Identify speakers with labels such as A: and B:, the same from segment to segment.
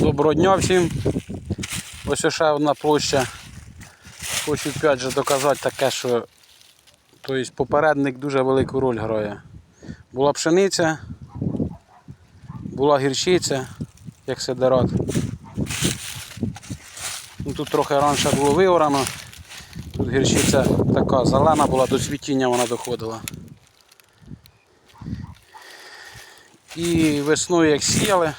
A: Доброго дня всім. Ось ще одна площа. Хочу опять же доказати таке, що тобто, попередник дуже велику роль грає. Була пшениця, була гірчиця, як сидерат. Ну, тут трохи раніше було виорано. Тут гірчиця така зелена була, до цвітіння вона доходила. І весною як сіяли,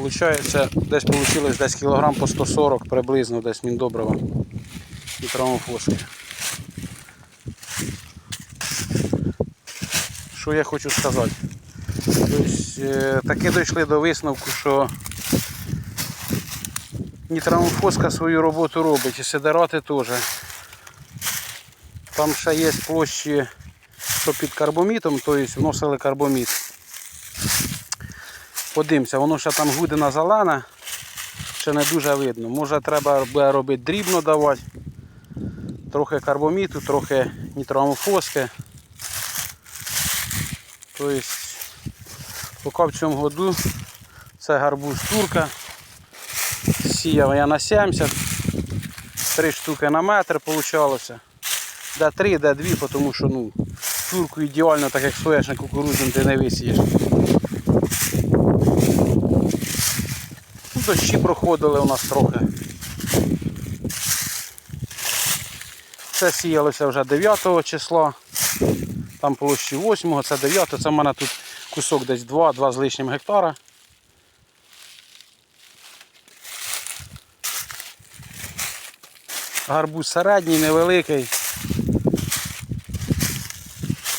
A: Получається, десь вийшло десь кілограм по 140 приблизно десь міндобрива і травмофоски. Що я хочу сказати? Тобто, е, таки дійшли до висновку, що нітрамофоска свою роботу робить і сидерати теж. Там ще є площі, що під карбомітом, тобто вносили карбоміт. Подивимося, воно ще там гудина зелена, ще не дуже видно. Може треба буде робити дрібно давати. Трохи карбоміту, трохи нітроамофоски. Тобто, поки в цьому году це гарбуз турка. Сіяв я на 70, 3 штуки на метр вийшло. Де 3, де 2, тому що ну, турку ідеально, так як соняшник кукурудзяний ти не висієш. Дощі проходили у нас трохи. Це сіялося вже 9 числа. Там площі 8, це 9, це в мене тут кусок десь 2, 2 з лишнім гектара. Гарбуз середній, невеликий.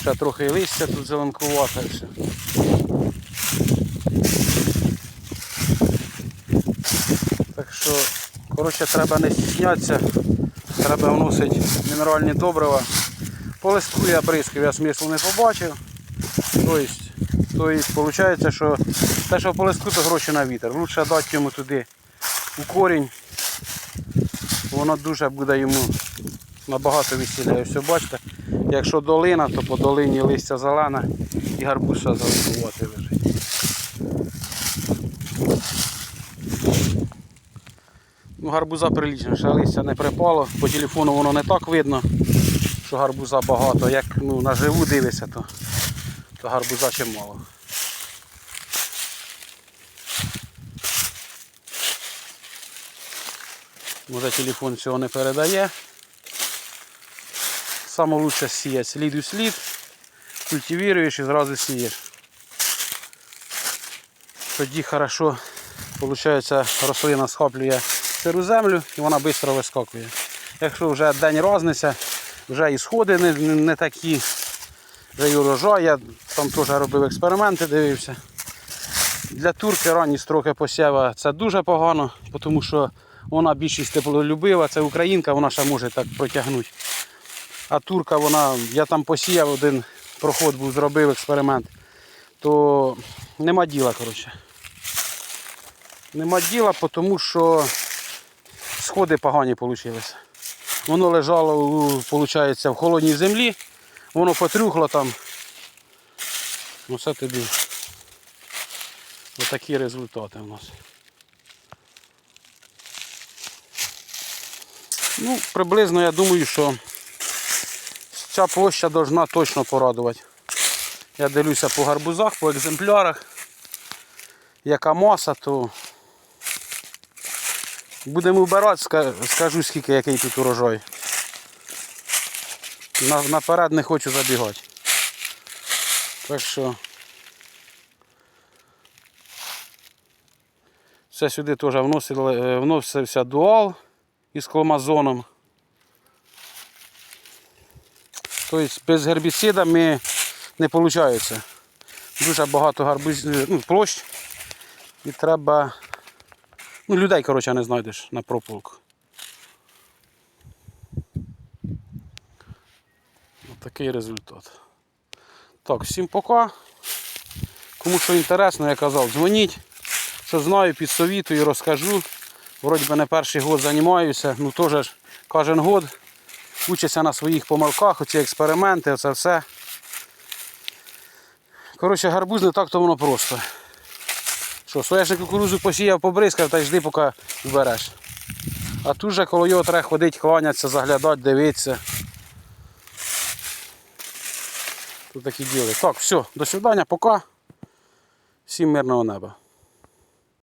A: Ще трохи листя тут зеленкувате все. Так що, коротше, треба не стіснятися, треба вносити мінеральні добрива. По листку я бризкав, я смислу не побачив. Тобто, тобто, виходить, що те, що по листку, то гроші на вітер. Лучше дати йому туди у корінь. Воно дуже буде йому набагато веселіше. Все бачите, якщо долина, то по долині листя зелене і гарбуша зеленкувати лежить. Ну, гарбуза прилічно, ще листя не припало. По телефону воно не так видно, що гарбуза багато. Як ну, наживу дивишся, то, то гарбуза ще мало. Може телефон цього не передає. Саме лучше сіяти слід у слід, культивіруєш і зразу сієш. Тоді хорошо виходить, рослина схоплює сиру землю і вона швидко вискакує. Якщо вже день розниця, вже і сходи не, не, не такі, вже і урожай, я там теж робив експерименти, дивився. Для турки ранні строки посєва це дуже погано, тому що вона більшість теплолюбива, це українка, вона ще може так протягнути. А турка, вона, я там посіяв один проход був, зробив експеримент, то нема діла, коротше. Нема діла, тому що сходи погані вийшли. Воно лежало виходить, в холодній землі, воно потрюхло там. Оце тобі отакі результати у нас. Ну, приблизно я думаю, що ця площа должна точно порадувати. Я дивлюся по гарбузах, по екземплярах. Яка маса, то будемо вбирати, скажу скільки який тут урожай. На- Наперед не хочу забігати. Так що це сюди теж вносили, е, вносився дуал із кломазоном. Тобто без гербіцида ми не виходить. Дуже багато гарбузів, ну, площ. І треба. Ну, людей, коротше, не знайдеш на прополку. Такий результат. Так, всім пока. Кому що інтересно, я казав, дзвоніть. Що знаю, підсовітую, розкажу. Вроді би не перший год займаюся, ну теж кожен год учуся на своїх помилках, оці експерименти, оце все. Коротше, гарбуз не так то воно просто. Що, соняшник кукурузу посіяв, побризкав та й жди, поки збереш. А тут же коло його треба ходити, кланятися, заглядати, дивитися. Тут такі діли. Так, все, до свидання, пока. Всім мирного неба.